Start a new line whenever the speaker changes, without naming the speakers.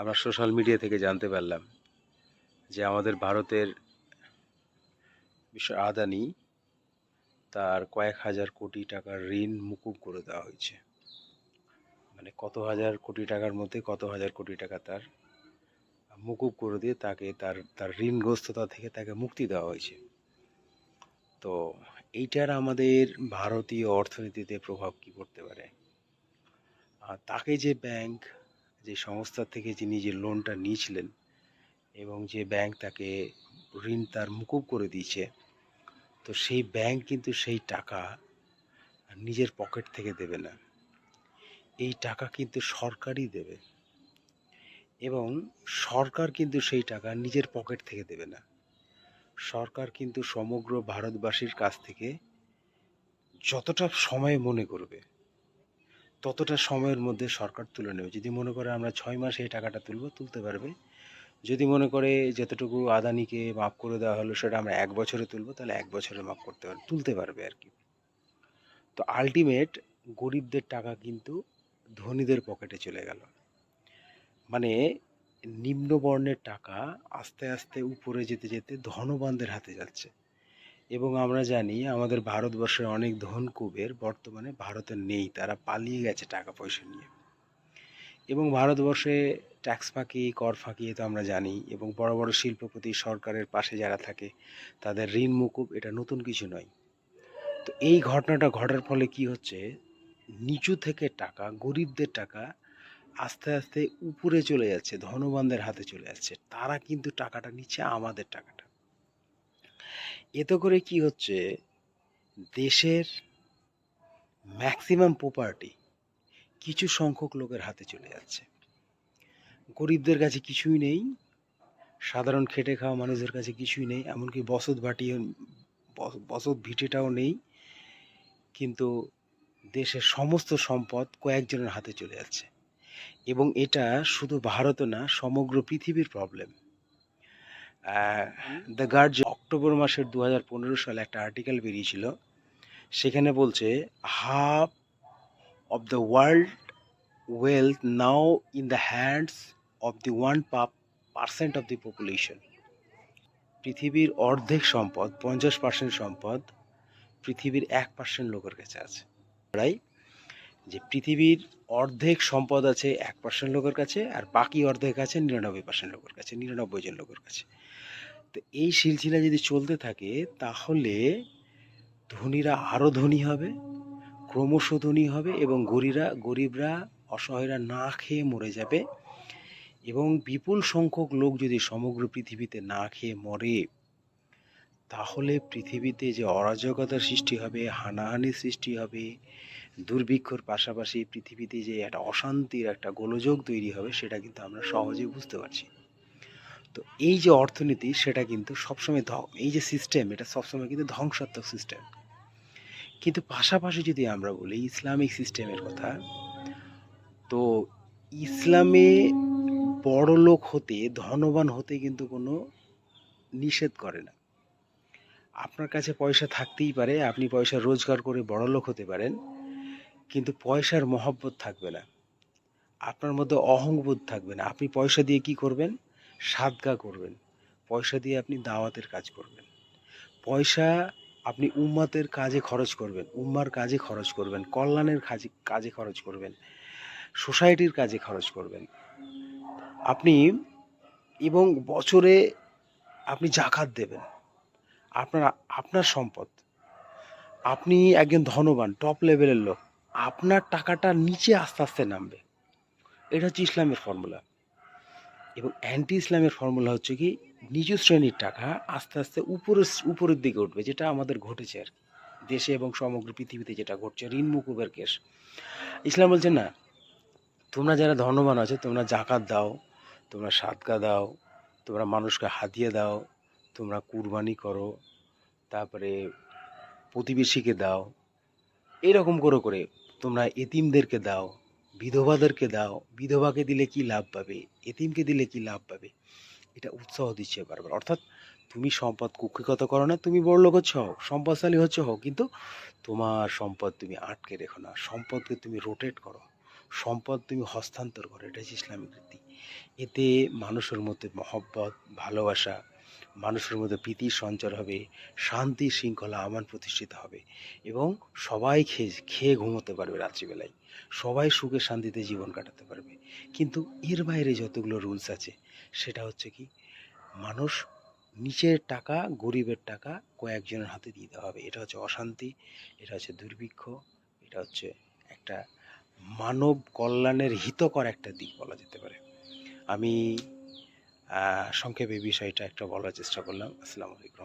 আমরা social media থেকে জানতে পারলাম যে আমাদের ভারতের মিস্টার আদানি তার কয়েক হাজার কোটি টাকার ঋণ মুকুব করে দেওয়া হয়েছে। মানে কত হাজার কোটি টাকার মধ্যে কত হাজার কোটি টাকা তার মুকুব করে দিয়ে তাকে তার তার ঋণগ্রস্ততা থেকে তাকে মুক্তি দেওয়া হয়েছে। তো এইটার আমাদের ভারতীয় অর্থনীতিতে প্রভাব কি পড়তে পারে? আর তাকে যে ব্যাংক যে সংস্থা থেকে যিনি যে লোনটা নিয়েছিলেন এবং যে ব্যাংক তাকে ঋণ তার মুকুব করে দিয়েছে, তো সেই ব্যাংক কিন্তু সেই টাকা নিজের পকেট থেকে দেবে না। এই টাকা কিন্তু সরকারই দেবে এবং সরকার কিন্তু সেই টাকা নিজের পকেট থেকে দেবে না। সরকার কিন্তু সমগ্র ভারতবাসীর কাছ থেকে যতটা সময় মনে করবে ততটা সময়ের মধ্যে সরকার তুলে নেবে। যদি মনে করে আমরা ছয় মাসে এই টাকাটা তুলব, তুলতে পারবে। যদি মনে করে যতটুকু আদানিকে মাফ করে দেওয়া হলো সেটা আমরা এক বছরে তুলবো, তাহলে এক বছরে মাফ করতে পারবে, তুলতে পারবে আর কি। তো আলটিমেট গরিবদের টাকা কিন্তু ধনীদের পকেটে চলে গেল। মানে নিম্নবর্ণের টাকা আস্তে আস্তে উপরে যেতে যেতে ধনবানদের হাতে যাচ্ছে। এবং আমরা জানি আমাদের ভারতবর্ষের অনেক ধন কুবের বর্তমানে ভারতে নেই, তারা পালিয়ে গেছে টাকা পয়সা নিয়ে। এবং ভারতবর্ষে ট্যাক্স ফাঁকি, কর ফাঁকি তো আমরা জানি এবং বড় বড় শিল্পপতি সরকারের পাশে যারা থাকে, তাদের ঋণ, মুকুব এটা নতুন কিছু নয়। তো এই ঘটনাটা ঘটার ফলে কি হচ্ছে? নিচু থেকে টাকা, গরিবদের টাকা আস্তে আস্তে উপরে চলে যাচ্ছে, ধনবানদের হাতে চলে যাচ্ছে। তারা কিন্তু টাকাটা নিচ্ছে আমাদের টাকাটা। এতে করে কি হচ্ছে? দেশের ম্যাক্সিমাম প্রপার্টি কিছু সংখ্যক লোকের হাতে চলে যাচ্ছে। গরিবদের কাছে কিছুই নেই, সাধারণ খেটে খাওয়া মানুষদের কাছে কিছুই নেই, এমনকি বসত ভাটিও, বসত ভিটেটাও নেই। কিন্তু দেশের সমস্ত সম্পদ কয়েকজনের হাতে চলে যাচ্ছে। এবং এটা শুধু ভারতে না, সমগ্র পৃথিবীর প্রবলেম দ্য গার্ড অক্টোবর মাসের দু হাজার পনেরো সালে একটা আর্টিকেল বেরিয়েছিল। সেখানে বলছে half of the world wealth now in the hands of the one percent of the population পৃথিবীর অর্ধেক সম্পদ, পঞ্চাশ পার্সেন্ট সম্পদ, পৃথিবীর এক পার্সেন্ট লোকের কাছে আছে। রাই যে পৃথিবীর অর্ধেক সম্পদ আছে এক পার্সেন্ট লোকের কাছে, আর বাকি অর্ধেক আছে নিরানব্বই পার্সেন্ট লোকের কাছে, নিরানব্বই জন লোকের কাছে। তো এই সিলসিলা যদি চলতে থাকে, তাহলে ধনীরা আরও ধনী হবে, ক্রমশ ধনী হবে এবং গরিরা, গরিবরা অসহায়রা না খেয়ে মরে যাবে এবং বিপুল সংখ্যক লোক যদি সমগ্র পৃথিবীতে না খেয়ে মরে, তাহলে পৃথিবীতে যে অরাজকতার সৃষ্টি হবে, হানাহানির সৃষ্টি হবে, দুর্ভিক্ষর পাশাপাশি পৃথিবীতে যে একটা অশান্তির একটা গোলযোগ তৈরি হবে, সেটা কিন্তু আমরা সহজে বুঝতে পারছি। তো এই যে অর্থনীতি, সেটা কিন্তু সবসময় ধ- এই যে সিস্টেম এটা সবসময় কিন্তু ধ্বংসাত্মক সিস্টেম কিন্তু পাশাপাশি যদি আমরা বলি ইসলামিক সিস্টেমের কথা, তো ইসলামে বড় লোক হতে, ধনবান হতে কিন্তু কোনো নিষেধ করে না। আপনার কাছে পয়সা থাকতেই পারে, আপনি পয়সা রোজগার করে বড় লোক হতে পারেন, কিন্তু পয়সার মহব্বত থাকবে না। আপনার মধ্যে অহংবোধ থাকবে না। আপনি পয়সা দিয়ে কি করবেন? সাদগা করবেন। পয়সা দিয়ে আপনি দাওয়াতের কাজ করবেন। পয়সা আপনি উম্মাতের কাজে খরচ করবেন, উম্মার কাজে খরচ করবেন, কল্যাণের কাজে কাজে খরচ করবেন, সোসাইটির কাজে খরচ করবেন। আপনি এবং বছরে আপনি জাকাত দেবেন। আপনার আপনার সম্পদ। আপনি একজন ধনবান টপ লেভেলের লোক। আপনার টাকাটা নিচে আস্তে আস্তে নামবে। এটা হচ্ছে ইসলামের ফর্মুলা এবং অ্যান্টি ইসলামের ফর্মুলা হচ্ছে কি, নিচু শ্রেণির টাকা আস্তে আস্তে উপরের উপরের দিকে উঠবে, যেটা আমাদের ঘটেছে আর কি। দেশে এবং সমগ্র পৃথিবীতে যেটা ঘটছে, ঋণ মুকুবের কেস ইসলাম বলছে, না, তোমরা যারা ধনবান আছো, তোমরা জাকাত দাও, তোমরা সাদকা দাও, তোমরা মানুষকে হাতিয়ে দাও, তোমরা কুরবানি করো, তারপরে প্রতিবেশীকে দাও, এরকম করে করে তোমরা এতিমদেরকে দাও বিধবাদেরকে দাও, বিধবাকে দিলে কি লাভ পাবে? এতিমকে দিলে কি লাভ পাবে? এটা উৎসাহ দিচ্ছে বারবার অর্থাৎ তুমি সম্পদ কুক্ষিগত করো না, তুমি বড় লোক হচ্ছে হও সম্পদশালী হচ্ছে হও কিন্তু তোমার সম্পদ তুমি আটকে রেখো না। সম্পদকে তুমি রোটেট করো। সম্পদ তুমি হস্তান্তর করো। এটা হচ্ছে ইসলামিক রীতি। এতে মানুষের মধ্যে মহব্বত, ভালোবাসা মানুষের মধ্যে প্রীতির সঞ্চার হবে, শান্তি শৃঙ্খলা আমান প্রতিষ্ঠিত হবে এবং সবাই খেয়ে খেয়ে ঘুমোতে পারবে রাত্রিবেলায়। সবাই সুখে শান্তিতে জীবন কাটাতে পারবে। কিন্তু এর বাইরে যতগুলো রুলস আছে, সেটা হচ্ছে কি, মানুষ নিচের টাকা, গরিবের টাকা কয়েকজনের হাতে দিতে হবে। এটা হচ্ছে অশান্তি, এটা হচ্ছে দুর্ভিক্ষ, এটা হচ্ছে একটা মানব কল্যাণের হিতকর একটা দিক বলা যেতে পারে। আমি সংক্ষেপে বিষয়টা একটা বলার চেষ্টা করলাম। আসসালামু আলাইকুম